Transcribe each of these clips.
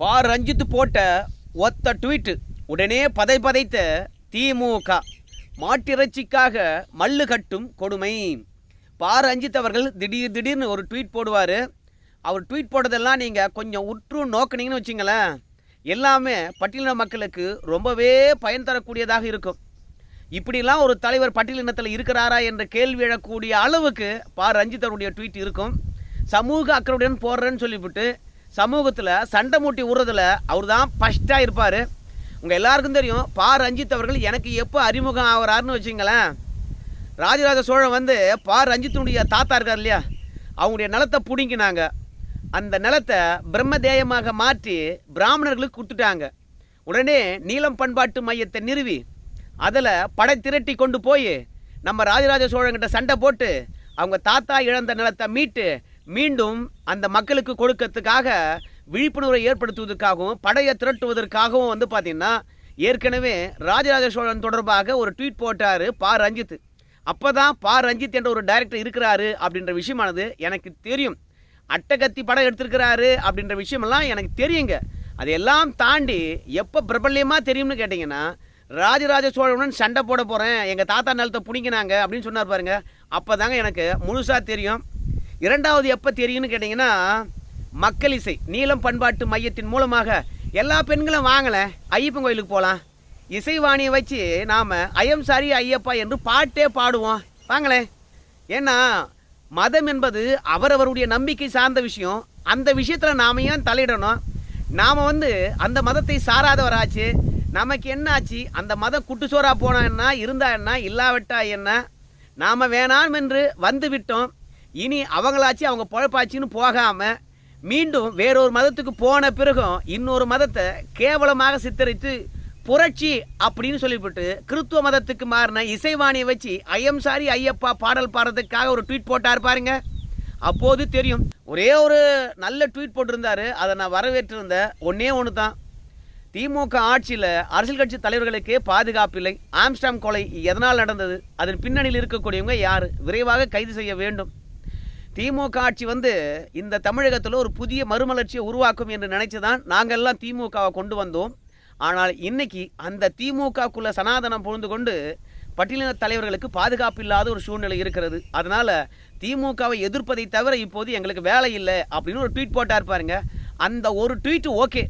பா ரஞ்சித் போட்ட ஒத்த ட்வீட்டு உடனே பதை பதைத்த திமுக மாட்டிறைச்சிக்காக மல்லு கட்டும் கொடுமை. பா ரஞ்சித் அவர்கள் திடீர் திடீர்னு ஒரு ட்வீட் போடுவார். அவர் ட்வீட் போட்டதெல்லாம் நீங்கள் கொஞ்சம் உற்று நோக்கினீங்கன்னு வச்சிங்களேன். எல்லாமே பட்டியலின மக்களுக்கு ரொம்பவே பயன் தரக்கூடியதாக இருக்கும். இப்படிலாம் ஒரு தலைவர் பட்டியலினத்தில் இருக்கிறாரா என்ற கேள்வி எழக்கூடிய அளவுக்கு பா ரஞ்சித் அவருடைய ட்வீட் இருக்கும். சமூக அக்கறையுடன் போடுறேன்னு சொல்லிவிட்டு சமூகத்தில் சண்டை மூட்டி விடுறதுல அவர் தான் ஃபஸ்ட்டாக இருப்பார். உங்கள் எல்லாருக்கும் தெரியும் பா. ரஞ்சித் அவர்கள் எனக்கு எப்போ அறிமுகம் ஆகிறாருன்னு வச்சுங்களேன். ராஜராஜ சோழன் வந்து பா. ரஞ்சித்துடைய தாத்தா இருக்கார் இல்லையா? அவங்களுடைய நிலத்தை பிடுங்கினாங்க. அந்த நிலத்தை பிரம்மதேயமாக மாற்றி பிராமணர்களுக்கு கொடுத்துட்டாங்க. உடனே நீலம் பண்பாட்டு மையத்தை நிறுவி அதில் படை திரட்டி கொண்டு போய் நம்ம ராஜராஜ சோழங்கிட்ட சண்டை போட்டு அவங்க தாத்தா இழந்த நிலத்தை மீட்டு மீண்டும் அந்த மக்களுக்கு கொடுக்கறதுக்காக விழிப்புணர்வை ஏற்படுத்துவதற்காகவும் படையை திரட்டுவதற்காகவும் வந்து பார்த்தீங்கன்னா ஏற்கனவே ராஜராஜ சோழன் தொடர்பாக ஒரு ட்வீட் போட்டார் பா. ரஞ்சித். அப்போ தான் பா. ரஞ்சித் என்ற ஒரு டைரக்டர் இருக்கிறாரு அப்படின்ற விஷயமானது எனக்கு தெரியும். அட்டகத்தி படம் எடுத்திருக்கிறாரு அப்படின்ற விஷயமெல்லாம் எனக்கு தெரியுங்க. அதையெல்லாம் தாண்டி எப்போ பிரபல்யமாக தெரியும்னு கேட்டிங்கன்னா ராஜராஜ சோழனுடன் சண்டை போட போகிறேன் எங்கள் தாத்தா நிலத்தை பிடிங்கினாங்க அப்படின்னு சொன்னார் பாருங்க. அப்போ தாங்க எனக்கு முழுசாக தெரியும். இரண்டாவது எப்போ தெரியும்னு கேட்டிங்கன்னா மக்கள் இசை நீளம் பண்பாட்டு மையத்தின் மூலமாக எல்லா பெண்களும் வாங்கலை. ஐயப்பன் கோயிலுக்கு போகலாம். இசைவாணியை வச்சு நாம் ஐயம் சாரி ஐயப்பா என்று பாட்டே பாடுவோம். வாங்களேன் ஏன்னா மதம் என்பது அவரவருடைய நம்பிக்கை சார்ந்த விஷயம். அந்த விஷயத்தில் நாம ஏன் தலையிடணும்? நாம் வந்து அந்த மதத்தை சாராதவராச்சு. நமக்கு என்ன ஆச்சு அந்த மதம் குட்டுச்சோரா போனா என்ன? இருந்தா என்ன? இல்லாவிட்டா என்ன? நாம் வேணாம் என்று வந்து விட்டோம். இனி அவங்களாச்சு அவங்க பொழப்பாச்சின்னு போகாமல் மீண்டும் வேறொரு மதத்துக்கு போன பிறகும் இன்னொரு மதத்தை கேவலமாக சித்தரித்து புரட்சி அப்படின்னு சொல்லிவிட்டு கிறித்துவ மதத்துக்கு மாறின இசைவாணியை வச்சு ஐயம் சாரி ஐயப்பா பாடல் பாடுறதுக்காக ஒரு ட்வீட் போட்டார் பாருங்க. அப்போது தெரியும் ஒரே ஒரு நல்ல ட்வீட் போட்டிருந்தாரு. அதை நான் வரவேற்றிருந்தேன் ஒன்றே ஒன்று தான் திமுக ஆட்சியில் அரசியல் கட்சி தலைவர்களுக்கே பாதுகாப்பு இல்லை. ஆம்ஸ்டாம் கொலை எதனால் நடந்தது? அதன் பின்னணியில் இருக்கக்கூடியவங்க யார்? விரைவாக கைது செய்ய வேண்டும். திமுக ஆட்சி வந்து இந்த தமிழகத்தில் ஒரு புதிய மறுமலர்ச்சியை உருவாக்கும் என்று நினைச்சு தான் நாங்கள் எல்லாம் திமுகவை கொண்டு வந்தோம். ஆனால் இன்னைக்கு அந்த திமுகக்குள்ள சனாதனம் புரிந்து கொண்டு பட்டியலின தலைவர்களுக்கு பாதுகாப்பு இல்லாத ஒரு சூழ்நிலை இருக்கிறது. அதனால் திமுகவை எதிர்ப்பதை தவிர இப்போது எங்களுக்கு வேலை இல்லை அப்படின்னு ஒரு ட்வீட் போட்டார் பாருங்க. அந்த ஒரு ட்வீட்டு ஓகே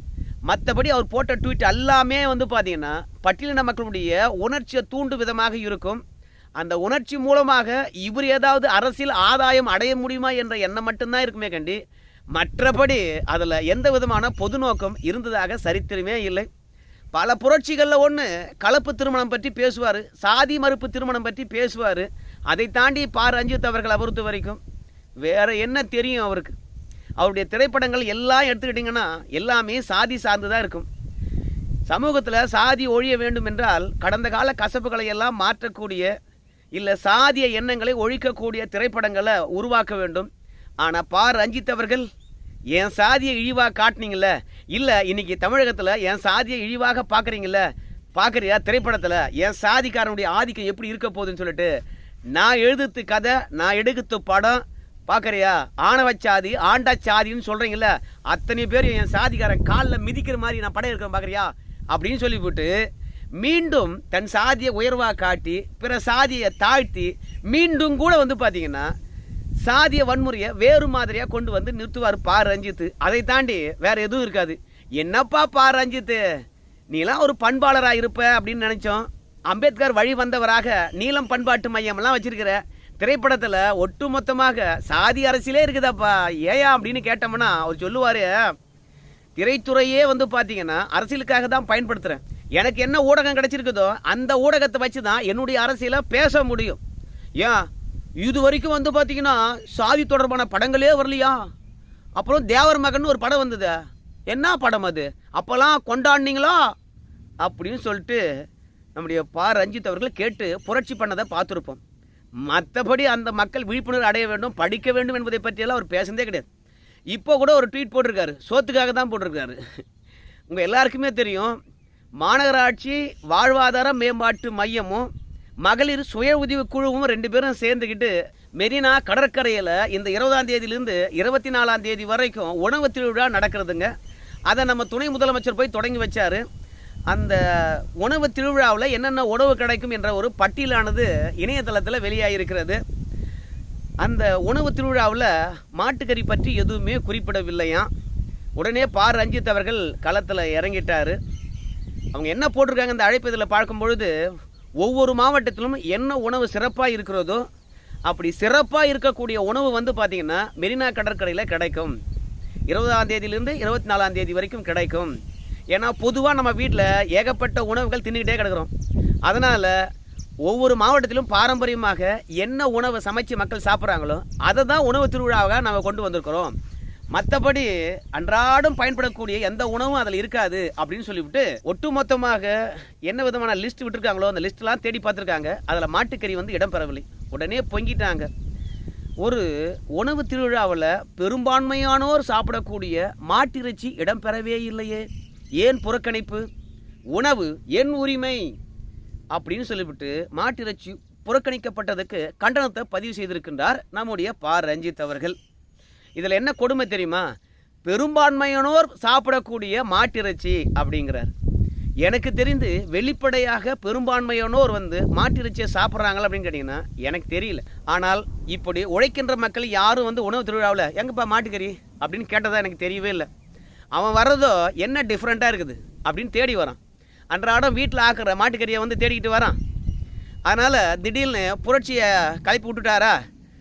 மற்றபடி அவர் போட்ட ட்வீட் எல்லாமே வந்து பார்த்தீங்கன்னா பட்டியலின மக்களுடைய உணர்ச்சியை தூண்டு விதமாக இருக்கும். அந்த உணர்ச்சி மூலமாக இவர் ஏதாவது அரசியல் ஆதாயம் அடைய முடியுமா என்ற எண்ணம் மட்டும்தான் இருக்குமே கண்டி. மற்றபடி அதில் எந்த விதமான பொது நோக்கம் இருந்ததாக சரித்திரமே இல்லை. பல புரட்சிகளில் ஒன்று கலப்பு திருமணம் பற்றி பேசுவார் சாதி மறுப்பு திருமணம் பற்றி பேசுவார். அதை தாண்டி பா. ரஞ்சித் அவர்களை பொறுத்த வரைக்கும் வேறு என்ன தெரியும் அவருக்கு? அவருடைய திரைப்படங்கள் எல்லாம் எடுத்துக்கிட்டிங்கன்னா எல்லாமே சாதி சார்ந்து தான் இருக்கும். சமூகத்தில் சாதி ஒழிய வேண்டும் என்றால் கடந்த கால கசப்புகளை எல்லாம் மாற்றக்கூடிய இல்லை சாதிய எண்ணங்களை ஒழிக்கக்கூடிய திரைப்படங்களை உருவாக்க வேண்டும். ஆனால் பா. ரஞ்சித் அவர்கள் என் சாதியை இழிவாக காட்டினீங்கள இல்லை இன்னைக்கு தமிழகத்தில் என் சாதியை இழிவாக பார்க்குறீங்கள பார்க்குறியா திரைப்படத்தில்? என் சாதிக்காரனுடைய ஆதிக்கம் எப்படி இருக்க போகுதுன்னு சொல்லிட்டு நான் எழுதுத்து கதை நான் எடுக்குத்து படம் பார்க்குறியா ஆணவச்சாதி ஆண்டாச்சாதின்னு சொல்கிறீங்கள அத்தனை பேர் என் சாதிக்காரன் காலில் மிதிக்கிற மாதிரி நான் படம் இருக்கிறேன் பார்க்குறியா அப்படின்னு சொல்லிவிட்டு மீண்டும் தன் சாதியை உயர்வாக காட்டி பிற சாதியை தாழ்த்தி மீண்டும் கூட வந்து பார்த்தீங்கன்னா சாதிய வன்முறையை வேறு மாதிரியாக கொண்டு வந்து நிறுத்துவார் பா. ரஞ்சித்து. அதை தாண்டி வேறு எதுவும் இருக்காது. என்னப்பா பா. ரஞ்சித்து? நீலாம் ஒரு பண்பாளராக இருப்ப அப்படின்னு நினச்சோம். அம்பேத்கர் வழி வந்தவராக நீளம் பண்பாட்டு மையம்லாம் வச்சிருக்கிற திரைப்படத்தில் ஒட்டுமொத்தமாக சாதி அரசியலே இருக்குதாப்பா. ஏயா அப்படின்னு கேட்டோம்னா அவர் சொல்லுவார் திரைத்துறையே வந்து பார்த்தீங்கன்னா அரசியலுக்காக தான் பயன்படுத்துகிறேன் எனக்கு என்ன ஊடகம் கிடைச்சிருக்குதோ அந்த ஊடகத்தை வச்சு தான் என்னுடைய அரசியலை பேச முடியும். ஏன் இது வரைக்கும் வந்து பார்த்தீங்கன்னா சாதி தொடர்பான படங்களே வரலையா? அப்புறம் தேவர் மகன் ஒரு படம் வந்தது. என்ன படம் அது? அப்போல்லாம் கொண்டாடினீங்களா? அப்படின்னு சொல்லிட்டு நம்முடைய பா. ரஞ்சித் அவர்கள் கேட்டு புரட்சி பண்ணதை பார்த்துருப்போம். மற்றபடி அந்த மக்கள் விழிப்புணர்வு அடைய வேண்டும் படிக்க வேண்டும் என்பதை பற்றியெல்லாம் அவர் பேசுனதே கிடையாது. இப்போ கூட ஒரு ட்வீட் போட்டிருக்காரு. சோத்துக்காக தான் போட்டிருக்காரு. உங்கள் எல்லாருக்குமே தெரியும் மாநகராட்சி வாழ்வாதார மேம்பாட்டு மையமும் மகளிர் சுய உதவி குழுவும் ரெண்டு பேரும் சேர்ந்துக்கிட்டு மெரினா கடற்கரையில் இந்த இருபதாம் தேதியிலிருந்து இருபத்தி நாலாம் தேதி வரைக்கும் உணவு திருவிழா நடக்கிறதுங்க. அதை நம்ம துணை முதலமைச்சர் போய் தொடங்கி வச்சார். அந்த உணவு திருவிழாவில் என்னென்ன உணவு கிடைக்கும் என்ற ஒரு பட்டியலானது இணையதளத்தில் வெளியாகிருக்கிறது அந்த உணவு திருவிழாவில் மாட்டுக்கறி பற்றி எதுவுமே குறிப்பிடவில்லையாம். உடனே பார் ரஞ்சித் அவர்கள் களத்தில் இறங்கிட்டார். அவங்க என்ன போட்டிருக்காங்க இந்த அழைப்பு இதில் பார்க்கும் பொழுது ஒவ்வொரு மாவட்டத்திலும் என்ன உணவு சிறப்பாக இருக்கிறதோ அப்படி சிறப்பாக இருக்கக்கூடிய உணவு வந்து பார்த்திங்கன்னா மெரினா கடற்கரையில் கிடைக்கும். இருபதாம் தேதியிலேருந்து இருபத்தி நாலாம் தேதி வரைக்கும் கிடைக்கும். ஏன்னா பொதுவாக நம்ம வீட்டில் ஏகப்பட்ட உணவுகள் தின்னுக்கிட்டே கிடக்குறோம். அதனால் ஒவ்வொரு மாவட்டத்திலும் பாரம்பரியமாக என்ன உணவை சமைச்சு மக்கள் சாப்பிட்றாங்களோ அதை தான் உணவு திருவிழாவாக நம்ம கொண்டு வந்திருக்கிறோம். மற்றபடி அன்றாடம் பயன்படக்கூடிய எந்த உணவும் அதில் இருக்காது அப்படின்னு சொல்லிவிட்டு ஒட்டுமொத்தமாக என்ன விதமான லிஸ்ட் விட்டுருக்காங்களோ அந்த லிஸ்ட்லாம் தேடி பார்த்துருக்காங்க. அதில் மாட்டுக்கறி வந்து இடம்பெறவில்லை உடனே பொங்கிட்டாங்க. ஒரு உணவு திருவிழாவில் பெரும்பான்மையானோர் சாப்பிடக்கூடிய மாட்டிறைச்சி இடம்பெறவே இல்லையே. ஏன் புறக்கணிப்பு? உணவு என் உரிமை அப்படின்னு சொல்லிவிட்டு மாட்டிறைச்சி புறக்கணிக்கப்பட்டதுக்கு கண்டனத்தை பதிவு செய்திருக்கின்றார் நம்முடைய பா. ரஞ்சித் அவர்கள். இதில் என்ன கொடுமை தெரியுமா? பெரும்பான்மையானோர் சாப்பிடக்கூடிய மாட்டிறைச்சி அப்படிங்கிறார். எனக்கு தெரிந்து வெளிப்படையாக பெரும்பான்மையானோர் வந்து மாட்டிறைச்சியை சாப்பிட்றாங்களா அப்படின்னு கேட்டிங்கன்னா எனக்கு தெரியல. ஆனால் இப்படி உழைக்கின்ற மக்கள் யாரும் வந்து உணவு திருவிழாவில் எங்கப்பா மாட்டுக்கறி? அப்படின்னு கேட்டதா எனக்கு தெரியவே இல்லை. அவன் வர்றதோ என்ன டிஃப்ரெண்ட்டாக இருக்குது அப்படின்னு தேடி வரான். அன்றாடம் வீட்டில் ஆக்குற மாட்டுக்கறியை வந்து தேடிக்கிட்டு வரான். அதனால் திடீர்னு புரட்சியை கலப்பி விட்டுட்டாரா?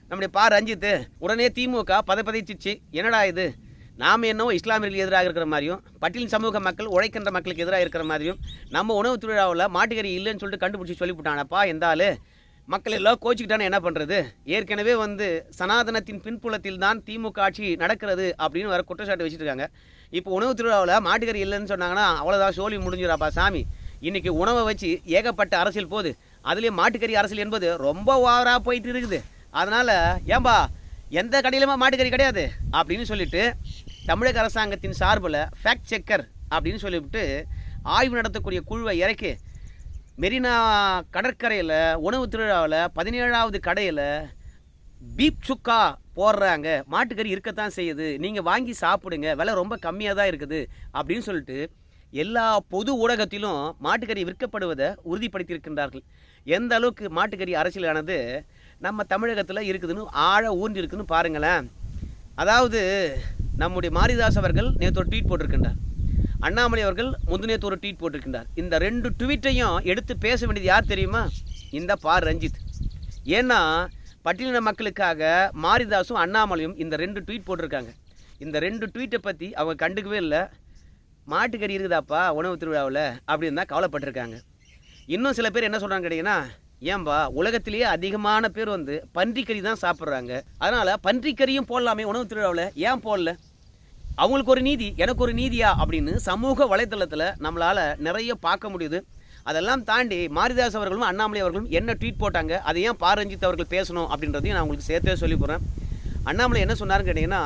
நம்முடைய பா ரஞ்சித்து உடனே திமுக பதப்பதைச்சிச்சு. என்னடா இது? நாம் என்னவோ இஸ்லாமியர்களுக்கு எதிராக இருக்கிற மாதிரியும் பட்டியல் சமூக மக்கள் உழைக்கின்ற மக்களுக்கு எதிராக இருக்கிற மாதிரியும் நம்ம உணவு திருவிழாவில் மாட்டுக்கறி இல்லைன்னு சொல்லிட்டு கண்டுபிடிச்சி சொல்லிவிட்டானப்பா எந்த மக்கள் எல்லாம் கோச்சிக்கிட்டானே என்ன பண்ணுறது ஏற்கனவே வந்து சனாதனத்தின் பின்புலத்தில் தான் திமுக ஆட்சி நடக்கிறது அப்படின்னு வர குற்றச்சாட்டு வச்சுருக்காங்க. இப்போ உணவு திருவிழாவில் மாட்டுக்கறி இல்லைன்னு சொன்னாங்கன்னா அவ்வளோதான் சோழி முடிஞ்சிடாப்பா சாமி. இன்றைக்கி உணவை வச்சு ஏகப்பட்ட அரசியல் போகுது. அதுலேயே மாட்டுக்கறி அரசியல் என்பது ரொம்ப ஓவராக போயிட்டு இருக்குது. அதனால் ஏன்பா எந்த கடையிலுமே மாட்டுக்கறி கிடையாது அப்படின்னு சொல்லிட்டு தமிழக அரசாங்கத்தின் சார்பில் ஃபேக்ட் செக்கர் அப்படின்னு சொல்லிவிட்டு ஆய்வு நடத்தக்கூடிய குழுவை இறக்கி மெரினா கடற்கரையில் உணவு திருவிழாவில் பதினேழாவது கடையில் பீப் சுக்கா போடுறாங்க. மாட்டுக்கறி இருக்கத்தான் செய்யுது. நீங்கள் வாங்கி சாப்பிடுங்க. விலை ரொம்ப கம்மியாக தான் இருக்குது. அப்படின்னு சொல்லிட்டு எல்லா பொது ஊடகத்திலும் மாட்டுக்கறி விற்கப்படுவதை உறுதிப்படுத்தியிருக்கின்றார்கள். எந்த அளவுக்கு மாட்டுக்கறி அரசியலானது நம்ம தமிழகத்தில் இருக்குதுன்னு ஆழ ஊன்றி இருக்குதுன்னு பாருங்களேன். அதாவது நம்முடைய மாரிதாஸ் அவர்கள் நேற்று ஒரு ட்வீட் போட்டிருக்கின்றார். அண்ணாமலை அவர்கள் முந்தினேத்து ஒரு ட்வீட் போட்டிருக்கின்றார். இந்த ரெண்டு ட்வீட்டையும் எடுத்து பேச வேண்டியது யார் தெரியுமா? இந்த பார் ரஞ்சித். ஏன்னா பட்டியலின மக்களுக்காக மாரிதாசும் அண்ணாமலையும் இந்த ரெண்டு ட்வீட் போட்டிருக்காங்க. இந்த ரெண்டு ட்வீட்டை பற்றி அவங்க கண்டுக்கவே இல்லை. மாட்டுக்கறி இருக்குதாப்பா உணவு திருவிழாவில் அப்படின்னு தான் கவலைப்பட்டிருக்காங்க. இன்னும் சில பேர் என்ன சொல்கிறாங்க கேட்டிங்கன்னா ஏன்பா உலகத்திலேயே அதிகமான பேர் வந்து பன்றிக்கறி தான் சாப்பிட்றாங்க. அதனால் பன்றிக்கறியும் போடலாமே உணவு திருவிழாவில். ஏன் போடல? அவங்களுக்கு ஒரு நீதி எனக்கு ஒரு நீதியா அப்படின்னு சமூக வலைத்தளத்தில் நம்மளால் நிறைய பார்க்க முடியுது. அதெல்லாம் தாண்டி மாரிதாஸ் அவர்களும் அண்ணாமலை அவர்களும் என்ன ட்வீட் போட்டாங்க அதை ஏன் பாரஞ்சித் அவர்கள் பேசணும் அப்படின்றதையும் நான் உங்களுக்கு சேர்த்தே சொல்லி போகிறேன் அண்ணாமலை என்ன சொன்னாருன்னு கேட்டிங்கன்னா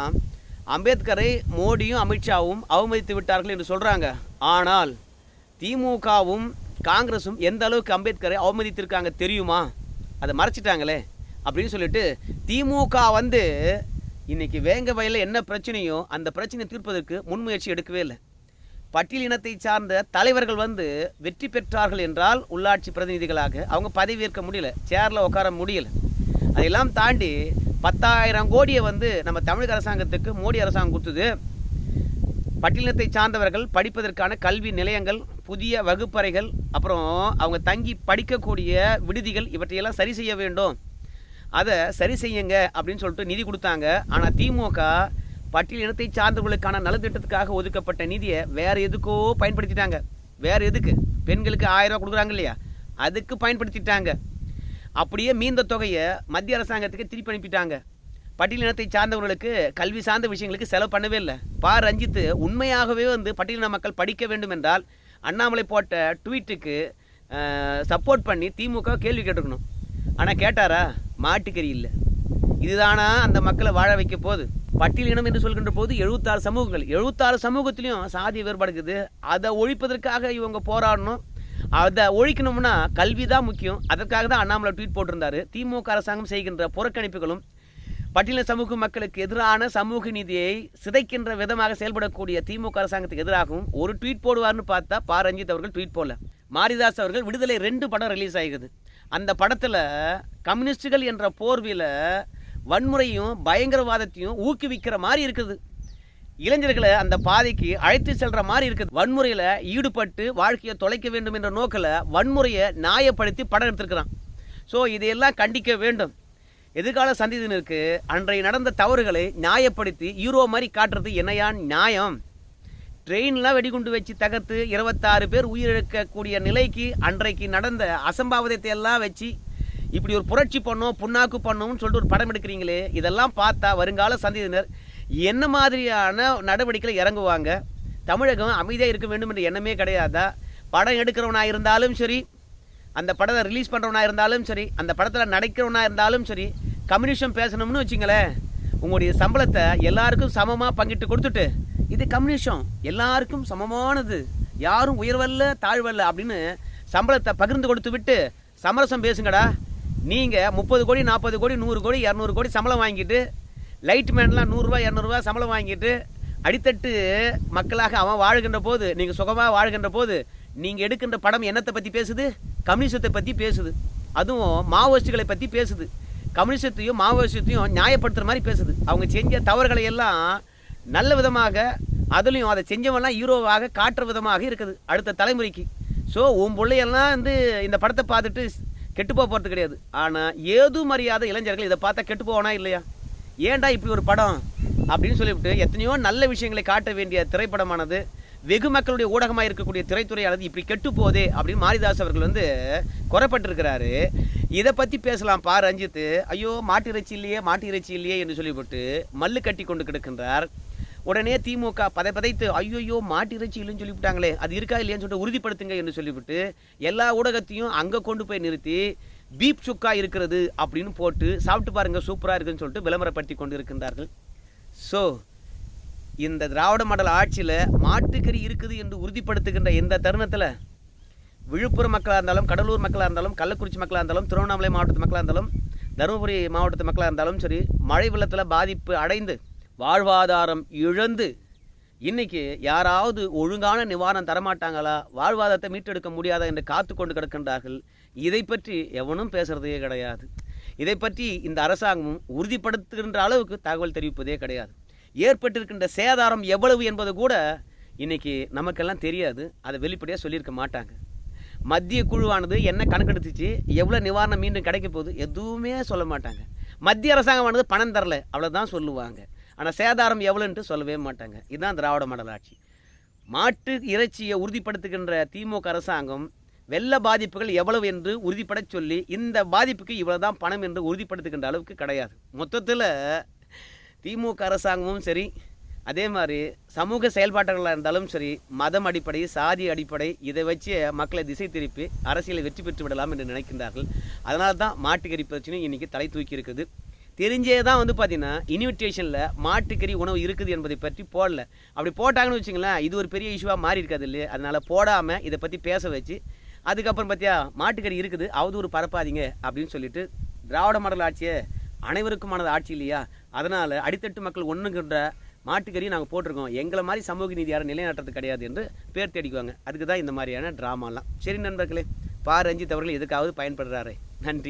அம்பேத்கரை மோடியும் அமித்ஷாவும் அவமதித்து விட்டார்கள் என்று சொல்கிறாங்க ஆனால் திமுகவும் காங்கிரஸும் எந்த அளவுக்கு அம்பேத்கரை அவமதித்திருக்காங்க தெரியுமா? அதை மறைச்சிட்டாங்களே. அப்படின்னு சொல்லிட்டு திமுக வந்து இன்னைக்கு வேங்க வயலில் என்ன பிரச்சனையோ அந்த பிரச்சனையை தீர்ப்பதற்கு முன்முயற்சி எடுக்கவே இல்லை. பட்டியல் இனத்தை சார்ந்த தலைவர்கள் வந்து வெற்றி பெற்றார்கள் என்றால் உள்ளாட்சி பிரதிநிதிகளாக அவங்க பதவியேற்க முடியல சேரில் உட்கார முடியல. அதையெல்லாம் தாண்டி பத்தாயிரம் கோடியை வந்து நம்ம தமிழக அரசாங்கத்துக்கு மோடி அரசாங்கம் கொடுத்தது. பட்டியலினத்தை சார்ந்தவர்கள் படிப்பதற்கான கல்வி நிலையங்கள் புதிய வகுப்பறைகள் அப்புறம் அவங்க தங்கி படிக்கக்கூடிய விடுதிகள் இவற்றையெல்லாம் சரி செய்ய வேண்டும். அதை சரி செய்யுங்க அப்படின்னு சொல்லிட்டு நிதி கொடுத்தாங்க. ஆனால் திமுக பட்டியல் இனத்தை சார்ந்தவர்களுக்கான நலத்திட்டத்துக்காக ஒதுக்கப்பட்ட நிதியை வேறு எதுக்கோ பயன்படுத்திட்டாங்க. வேறு எதுக்கு? பெண்களுக்கு ஆயிரம் ரூபா கொடுக்குறாங்க இல்லையா? அதுக்கு பயன்படுத்திட்டாங்க. அப்படியே மீந்த தொகையை மத்திய அரசாங்கத்துக்கு திருப்பி அனுப்பிட்டாங்க. பட்டியல் இனத்தை சார்ந்தவர்களுக்கு கல்வி சார்ந்த விஷயங்களுக்கு செலவு பண்ணவே இல்லை. பா. ரஞ்சித்து உண்மையாகவே வந்து பட்டியலின மக்கள் படிக்க வேண்டும் என்றால் அண்ணாமலை போட்ட ட்வீட்டுக்கு சப்போர்ட் பண்ணி திமுக கேள்வி கேட்டுக்கணும். ஆனால் கேட்டாரா? மாட்டுக்கறி இல்லை. இதுதானா அந்த மக்களை வாழ வைக்க போகுது? பட்டியலினம் என்று சொல்கின்ற போது எழுபத்தாறு சமூகங்கள். எழுபத்தாறு சமூகத்திலையும் சாதி வேறுபாடு இருக்குது. அதை ஒழிப்பதற்காக இவங்க போராடணும். அதை ஒழிக்கணும்னா கல்வி தான் முக்கியம். அதற்காக தான் அண்ணாமலை ட்வீட் போட்டிருந்தாரு. திமுக அரசாங்கம் செய்கின்ற புறக்கணிப்புகளும் பட்டியல சமூக மக்களுக்கு எதிரான சமூக நீதியை சிதைக்கின்ற விதமாக செயல்படக்கூடிய திமுக அரசாங்கத்துக்கு எதிராகவும் ஒரு ட்வீட் போடுவார்னு பார்த்தா பா. ரஞ்சித் அவர்கள் ட்வீட் போடல. மாரிதாஸ் அவர்கள் விடுதலை ரெண்டு படம் ரிலீஸ் ஆகிக்குது அந்த படத்தில் கம்யூனிஸ்டுகள் என்ற போர்வையில் வன்முறையும் பயங்கரவாதத்தையும் ஊக்குவிக்கிற மாதிரி இருக்குது. இளைஞர்களை அந்த பாதைக்கு அழைத்து செல்ற மாதிரி இருக்குது. வன்முறையில் ஈடுபட்டு வாழ்க்கையை தொலைக்க வேண்டும் என்ற நோக்கில் வன்முறையை நியாயப்படுத்தி படம் எடுத்திருக்கிறான். ஸோ இதையெல்லாம் கண்டிக்க வேண்டும். எதிர்கால சந்ததியினருக்கு அன்றைய நடந்த தவறுகளை நியாயப்படுத்தி ஹீரோ மாதிரி காட்டுறது என்னையா நியாயம்? ட்ரெயின்லாம் வெடிகுண்டு வச்சு தகர்த்து இருபத்தாறு பேர் உயிரிழக்கக்கூடிய நிலைக்கு அன்றைக்கு நடந்த அசம்பாவிதத்தை எல்லாம் வச்சு இப்படி ஒரு புரட்சி பண்ணோம் புண்ணாக்கு பண்ணோம்னு சொல்லிட்டு ஒரு படம் எடுக்கிறீங்களே இதெல்லாம் பார்த்தா வருங்கால சந்ததியினர் என்ன மாதிரியான நடவடிக்கையில் இறங்குவாங்க? தமிழகம் அமைதியாக இருக்க வேண்டும் என்ற எண்ணமே கிடையாதா? படம் எடுக்கிறவனாக இருந்தாலும் சரி அந்த படத்தை ரிலீஸ் பண்ணுறவனாக இருந்தாலும் சரி அந்த படத்தில் நடிக்கிறவனாக இருந்தாலும் சரி கம்யூனிஷம் பேசணும்னு வச்சுங்களேன் உங்களுடைய சம்பளத்தை எல்லாருக்கும் சமமாக பங்கிட்டு கொடுத்துட்டு இது கம்யூனிஷம். எல்லாருக்கும் சமமானது. யாரும் உயர்வல்ல தாழ்வல்ல அப்படின்னு சம்பளத்தை பகிர்ந்து கொடுத்து விட்டு சமரசம் பேசுங்கடா. நீங்கள் முப்பது கோடி நாற்பது கோடி நூறு கோடி இரநூறு கோடி சம்பளம் வாங்கிட்டு லைட் மேன்லாம் நூறுரூவா இரநூறுவா சம்பளம் வாங்கிட்டு அடித்தட்டு மக்களாக அவன் வாழ்கின்ற போது நீங்கள் சுகமாக வாழ்கின்ற போது நீங்கள் எடுக்கின்ற படம் என்னத்தை பற்றி பேசுது? கம்யூனிசத்தை பற்றி பேசுது. அதுவும் மாவோயிஸ்டுகளை பற்றி பேசுது. கம்யூனிசத்தையும் மாவோயிசத்தையும் நியாயப்படுத்துகிற மாதிரி பேசுது. அவங்க செஞ்ச தவறுகளை எல்லாம் நல்ல விதமாக அதுலேயும் அதை செஞ்சவெல்லாம் ஹீரோவாக காட்டுற விதமாக இருக்குது அடுத்த தலைமுறைக்கு. ஸோ உன் பிள்ளையெல்லாம் வந்து இந்த படத்தை பார்த்துட்டு கெட்டு போக போகிறது கிடையாது. ஆனால் ஏதும் மரியாதை இளைஞர்கள் இதை பார்த்தா கெட்டு போவானா இல்லையா? ஏன்டா இப்படி ஒரு படம்? அப்படின்னு சொல்லிவிட்டு எத்தனையோ நல்ல விஷயங்களை காட்ட வேண்டிய திரைப்படமானது. வெகு மக்களுடைய ஊடகமாக இருக்கக்கூடிய திரைத்துறையானது இப்படி கெட்டு போகுது அப்படின்னு மாரிதாஸ் அவர்கள் வந்து குறைப்பட்டிருக்கிறாரு. இதை பற்றி பேசலாம். பா ரஞ்சித். ஐயோ மாட்டு இறைச்சி இல்லையே மாட்டு இறைச்சி இல்லையே என்று சொல்லிவிட்டு மல்லு கட்டி கொண்டு கிடக்கின்றார். உடனே திமுக பதை பதைத்து ஐயோயோ மாட்டு இறைச்சி இல்லைன்னு சொல்லிவிட்டாங்களே அது இருக்கா இல்லையான்னு சொல்லிட்டு உறுதிப்படுத்துங்க என்று சொல்லிவிட்டு எல்லா ஊடகத்தையும் அங்கே கொண்டு போய் நிறுத்தி பீப் சுக்கா இருக்கிறது அப்படின்னு போட்டு சாப்பிட்டு பாருங்க சூப்பராக இருக்குதுன்னு சொல்லிட்டு விளம்பரப்படுத்தி கொண்டு இருக்கின்றார்கள். ஸோ இந்த திராவிட மண்டல ஆட்சியில் மாட்டுக்கறி இருக்குது என்று உறுதிப்படுத்துகின்ற இந்த தருணத்தில்? விழுப்புரம் மக்களாக இருந்தாலும் கடலூர் மக்களாக இருந்தாலும் கள்ளக்குறிச்சி மக்களாக இருந்தாலும் திருவண்ணாமலை மாவட்டத்து மக்களாக இருந்தாலும் தருமபுரி மாவட்டத்து மக்களாக இருந்தாலும் சரி மழை வெள்ளத்தில் பாதிப்பு அடைந்து வாழ்வாதாரம் இழந்து இன்னைக்கு யாராவது ஒழுங்கான நிவாரணம் தரமாட்டாங்களா? வாழ்வாதாரத்தை மீட்டெடுக்க முடியாதா என்று காத்து கொண்டு கிடக்கின்றார்கள். இதை பற்றி எவனும் பேசுறதே கிடையாது. இதை பற்றி இந்த அரசாங்கமும் உறுதிப்படுத்துகின்ற அளவுக்கு தகவல் தெரிவிப்பதே கிடையாது. ஏற்பட்டிருக்கின்ற சேதாரம் எவ்வளவு என்பது கூட இன்னைக்கு நமக்கெல்லாம் தெரியாது. அதை வெளிப்படையாக சொல்லியிருக்க மாட்டாங்க. மத்திய குழுவானது என்ன கணக்கெடுத்துச்சு? எவ்வளோ நிவாரணம் மீண்டும் கிடைக்க போகுது? எதுவுமே சொல்ல மாட்டாங்க. மத்திய அரசாங்கமானது பணம் தரல. அவ்வளோதான் சொல்லுவாங்க. ஆனால் சேதாரம் எவ்வளோன்ட்டு சொல்லவே மாட்டாங்க. இதுதான் திராவிட மாடல் ஆட்சி. மாட்டு இறைச்சியை உறுதிப்படுத்துகின்ற திமுக அரசாங்கம் வெள்ள பாதிப்புகள் எவ்வளவு என்று உறுதிப்பட சொல்லி இந்த பாதிப்புக்கு இவ்வளவுதான் பணம் என்று உறுதிப்படுத்துகின்ற அளவுக்கு கிடையாது. மொத்தத்தில் திமுக அரசாங்கமும் சரி அதே மாதிரி சமூக செயல்பாட்டர்களாக இருந்தாலும் சரி மதம் அடிப்படை சாதி அடிப்படை இதை வச்சு மக்களை திசை திருப்பி அரசியலை வெற்றி பெற்று விடலாம் என்று நினைக்கின்றார்கள். அதனால தான் மாட்டுக்கறி பிரச்சனை இன்றைக்கி தலை தூக்கி இருக்குது. தெரிஞ்சே தான் வந்து பார்த்தீங்கன்னா இன்விடேஷனில் மாட்டுக்கறி உணவு இருக்குது என்பதை பற்றி போடல. அப்படி போட்டாங்கன்னு வச்சுங்களேன் இது ஒரு பெரிய இஷ்யூவாக மாறி இருக்காது இல்லையே? அதனால் போடாமல் இதை பற்றி பேச வச்சு அதுக்கப்புறம் பார்த்தியா மாட்டுக்கறி இருக்குது அவதூறு பரப்பாதீங்க அப்படின்னு சொல்லிட்டு திராவிட மாடல் ஆட்சியை அனைவருக்குமானது ஆட்சி இல்லையா? அதனால் அடித்தட்டு மக்கள் ஒன்றுங்கிற மாட்டுக்கறி நாங்கள் போட்டிருக்கோம். எங்களை மாதிரி சமூக நீதி யாரும் நிலைநாட்டுறது கிடையாது என்று பேர் தேடிக்குவாங்க. அதுக்கு தான் இந்த மாதிரியான ட்ராமாலாம் சரி நண்பர்களே பா ரஞ்சித் அவர்கள் எதுக்காவது பயன்படுறாரு. நன்றி.